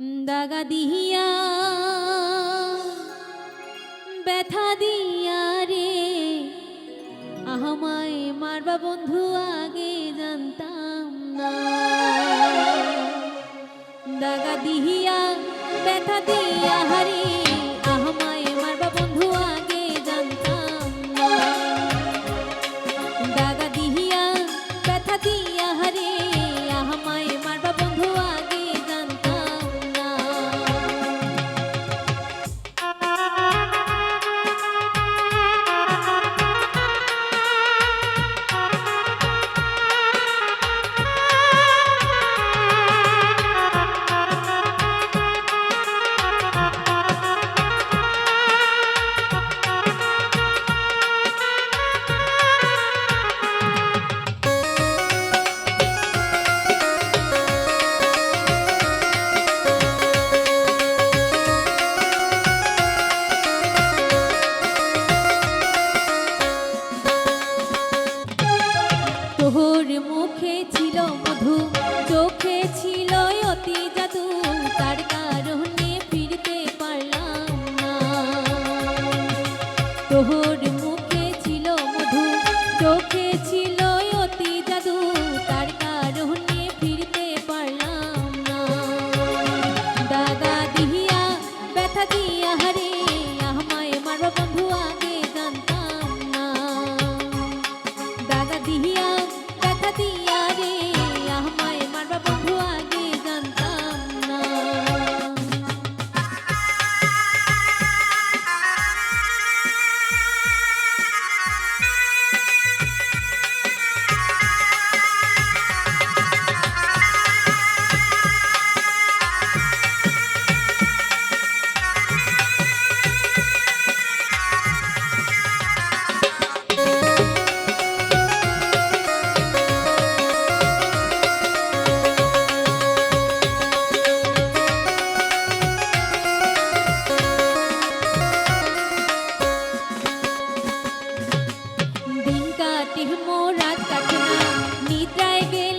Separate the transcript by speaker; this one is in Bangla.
Speaker 1: দাগা দিহিয়া ব্যথা দিয়া রে। আহমায় মারবা বন্ধু, আগে জানতাম না। দাগা দিহিয়া ব্যথা দিয়া হারে মধু চোখে ছিল অতি জাদু, তার কারণে ফিরতে পারলাম না। তোহর মুখে ছিল মধু, চোখে ছিল অতি জাদু, তার কারণে ফিরতে পারলাম না। দাগা দিহিয়া ব্যথা দিয়া মোরা কাটে না নিদ্রায় গে